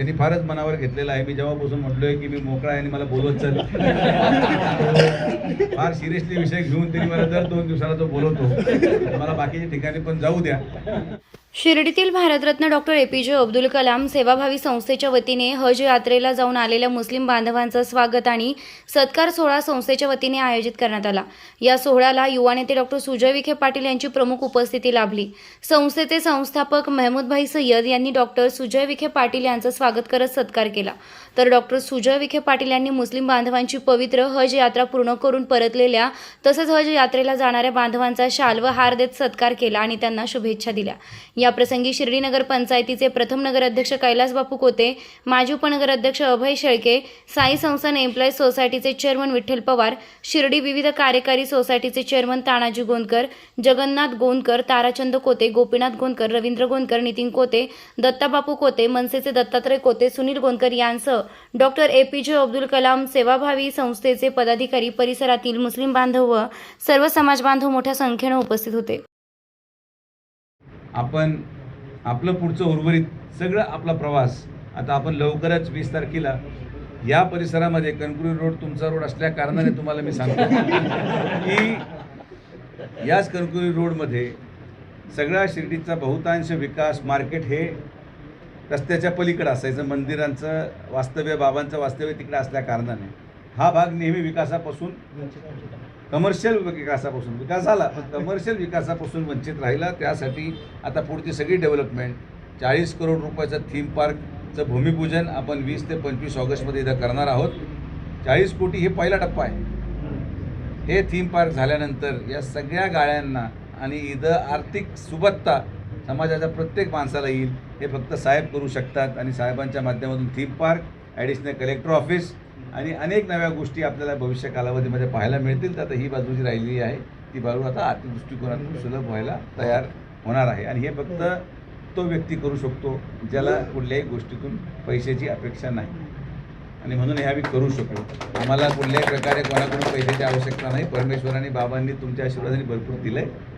त्यांनी फारच मनावर घेतलेलं आहे. मी जेव्हापासून म्हटलोय की मी मोकळा आहे आणि मला बोलवत चल फार सिरियसली विषय घेऊन त्यांनी मला दर दोन दिवसाला तो बोलवतो. मला बाकीच्या ठिकाणी पण जाऊ द्या. शिर्डीतील Bharat Ratna doctor A. P. J. Abdul Kalam सेवाभावी संस्थेच्या वतीने हज यात्रेला जाऊन आलेल्या मुस्लिम बांधवांचं स्वागत आणि सत्कार सोहळा संस्थेच्या वतीने आयोजित करण्यात आला. या सोहळ्याला युवा नेते डॉक्टर सुजय विखे पाटील यांची प्रमुख उपस्थिती लाभली. संस्थेचे संस्थापक महमूदभाई सय्यद यांनी डॉक्टर सुजय विखे पाटील यांचं स्वागत करत सत्कार केला. तर डॉक्टर सुजय विखे पाटील यांनी मुस्लिम बांधवांची पवित्र हज यात्रा पूर्ण करून परतलेल्या तसंच हज यात्रेला जाणाऱ्या बांधवांचा शाल व हार देत सत्कार केला आणि त्यांना शुभेच्छा दिल्या. याप्रसंगी शिर्डी नगर पंचायतीचे प्रथम नगराध्यक्ष कैलास बापू कोते माजी उपनगराध्यक्ष अभय शेळके साई संस्थान एम्प्लॉईज सोसायटीचे चेअरमन विठ्ठल पवार शिर्डी विविध कार्यकारी सोसायटीचे चेअरमन तानाजी गोंदकर जगन्नाथ गोंदकर ताराचंद कोते गोपीनाथ गोंदकर रवींद्र गोंदकर नितीन कोते दत्ताबापू कोते मनसेचे दत्तात्रय कोते सुनील गोंदकर यांसह doctor A P J Abdul Kalam सेवाभावी संस्थेचे पदाधिकारी परिसरातील मुस्लिम बांधव व सर्व समाज बांधव मोठ्या संख्येनं उपस्थित होते. आपण आपलं पुढचं उर्वरित सगळं आपला प्रवास आता आपण लवकरच वीस तारखेला या परिसरामध्ये कणकुरी रोड तुमचा रोड असल्या कारणाने तुम्हाला मी सांगतो की याच कणकुरी रोडमध्ये सगळ्या शिर्डीचा बहुतांश विकास मार्केट हे रस्त्याच्या पलीकडे असायचं मंदिरांचं वास्तव्य बाबांचं वास्तव्य तिकडे असल्या कारणाने. हा भाग नेहमी विकासापासून कमर्शियल विकासापासून. विकास झाला पण कमर्शियल विकासापासून वंचित राहिला. त्यासाठी आता पुढची सगळी डेव्हलपमेंट चाळीस करोड रुपयाचं थीम पार्कचं भूमिपूजन आपण वीस ते पंचवीस ऑगस्टमध्ये इथं करणार आहोत. चाळीस कोटी हे पहिला टप्पा आहे. हे थीम पार्क झाल्यानंतर या सगळ्या गाळ्यांना आणि इथं आर्थिक सुबत्ता समाजाच्या प्रत्येक माणसाला येईल हे फक्त साहेब करू शकतात. आणि साहेबांच्या माध्यमातून theme park additional collector office आणि अनेक नव्या गोष्टी आपल्याला भविष्य कालावधीमध्ये पाहायला मिळतील. तर आता ही बाजू जी राहिलेली आहे ती बाजू आता आर्थिक दृष्टिकोनातून सुलभ व्हायला तयार होणार आहे. आणि हे फक्त तो व्यक्ती करू शकतो ज्याला कुठल्याही गोष्टीतून पैशाची अपेक्षा नाही. आणि म्हणून हे आम्ही करू शकतो आम्हाला कुठल्याही प्रकारे कोणाकडून पैशाची आवश्यकता नाही. परमेश्वराने बाबांनी तुमच्या आशीर्वादाने भरपूर दिलं आहे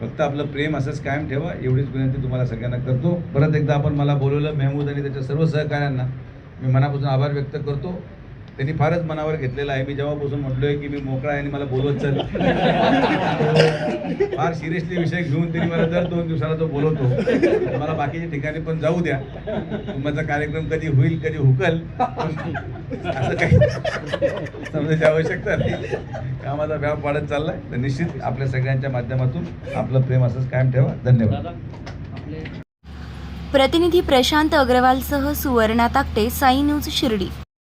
फक्त आपलं प्रेम असंच कायम ठेवा. एवढीच विनंती तुम्हाला सगळ्यांना करतो. परत एकदा आपण मला बोलवलं मेहमूद आणि त्याच्या सर्व सहकाऱ्यांना. मी मनापासून आभार व्यक्त करतो. त्यांनी फारच मनावर घेतलेलं आहे. मी जेव्हापासून म्हटलोय की मी मोकळा आहे आणि मला बोलवत चल. फार सिरियसली विषय घेऊन त्यांनी मला दर दोन दिवसाला तो बोलवतो. मला बाकीच्या ठिकाणी पण जाऊ द्या. तुमचा कार्यक्रम कधी होईल कधी हुकल. असं काही समजायची आवश्यकता नाही. कामाचा व्याप वाढत चाललाय. तर निश्चित आपल्या सगळ्यांच्या माध्यमातून आपलं प्रेम असंच कायम ठेवा. धन्यवाद. प्रतिनिधी प्रशांत अग्रवालसह सुवर्णा ताकटे साई न्यूज शिर्डी.